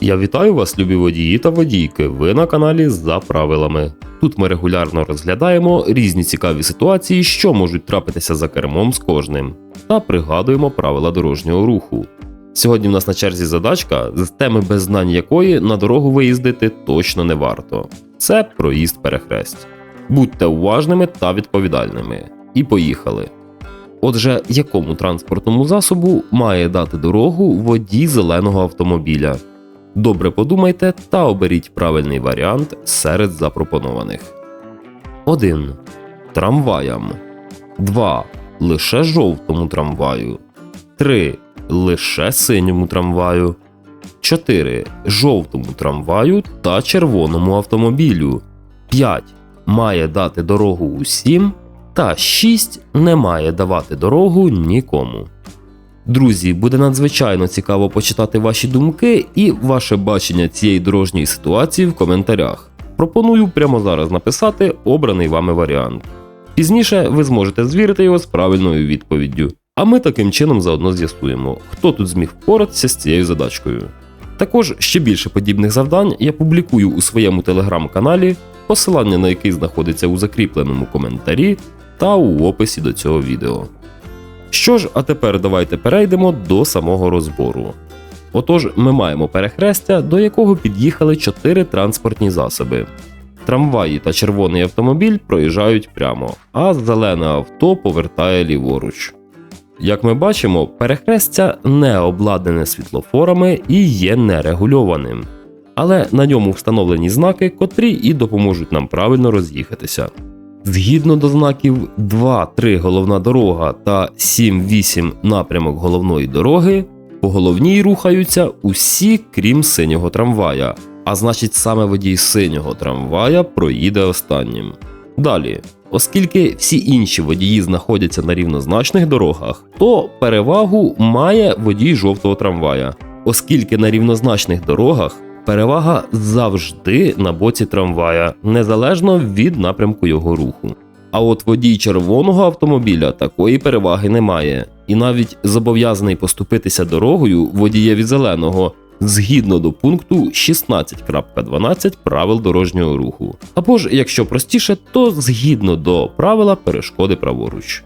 Я вітаю вас, любі водії та водійки. Ви на каналі за правилами. Тут ми регулярно розглядаємо різні цікаві ситуації, що можуть трапитися за кермом з кожним, та пригадуємо правила дорожнього руху. Сьогодні в нас на черзі задачка, з теми без знань якої на дорогу виїздити точно не варто. Це проїзд перехресть. Будьте уважними та відповідальними. І поїхали. Отже, якому транспортному засобу має дати дорогу водій зеленого автомобіля? Добре подумайте та оберіть правильний варіант серед запропонованих. 1. Трамваям. 2. Лише жовтому трамваю. 3. Лише синьому трамваю. 4. Жовтому трамваю та червоному автомобілю. 5. Має дати дорогу усім. Та 6. Не має давати дорогу нікому. Друзі, буде надзвичайно цікаво почитати ваші думки і ваше бачення цієї дорожньої ситуації в коментарях. Пропоную прямо зараз написати обраний вами варіант. Пізніше ви зможете звірити його з правильною відповіддю. А ми таким чином заодно з'ясуємо, хто тут зміг впоратися з цією задачкою. Також ще більше подібних завдань я публікую у своєму телеграм-каналі, посилання на який знаходиться у закріпленому коментарі та у описі до цього відео. Що ж, а тепер давайте перейдемо до самого розбору. Отож, ми маємо перехрестя, до якого під'їхали чотири транспортні засоби. Трамваї та червоний автомобіль проїжджають прямо, а зелене авто повертає ліворуч. Як ми бачимо, перехрестя не обладнане світлофорами і є нерегульованим. Але на ньому встановлені знаки, котрі і допоможуть нам правильно роз'їхатися. Згідно до знаків 2-3 головна дорога та 7-8 напрямок головної дороги, по головній рухаються усі, крім синього трамвая, а значить саме водій синього трамвая проїде останнім. Далі, оскільки всі інші водії знаходяться на рівнозначних дорогах, то перевагу має водій жовтого трамвая, оскільки на рівнозначних дорогах перевага завжди на боці трамвая, незалежно від напрямку його руху. А от водій червоного автомобіля такої переваги немає, і навіть зобов'язаний поступитися дорогою водієві зеленого згідно до пункту 16.12 правил дорожнього руху. Або ж, якщо простіше, то згідно до правила перешкоди праворуч.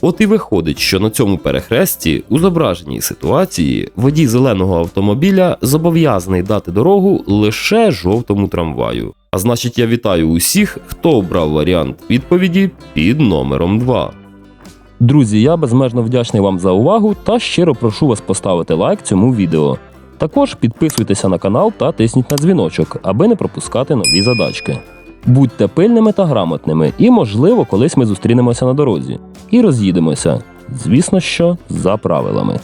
От і виходить, що на цьому перехресті у зображеній ситуації водій зеленого автомобіля зобов'язаний дати дорогу лише жовтому трамваю. А значить, я вітаю усіх, хто обрав варіант відповіді під номером 2. Друзі, я безмежно вдячний вам за увагу та щиро прошу вас поставити лайк цьому відео. Також підписуйтеся на канал та тисніть на дзвіночок, аби не пропускати нові задачки. Будьте пильними та грамотними, і, можливо, колись ми зустрінемося на дорозі і роз'їдемося. Звісно, що за правилами.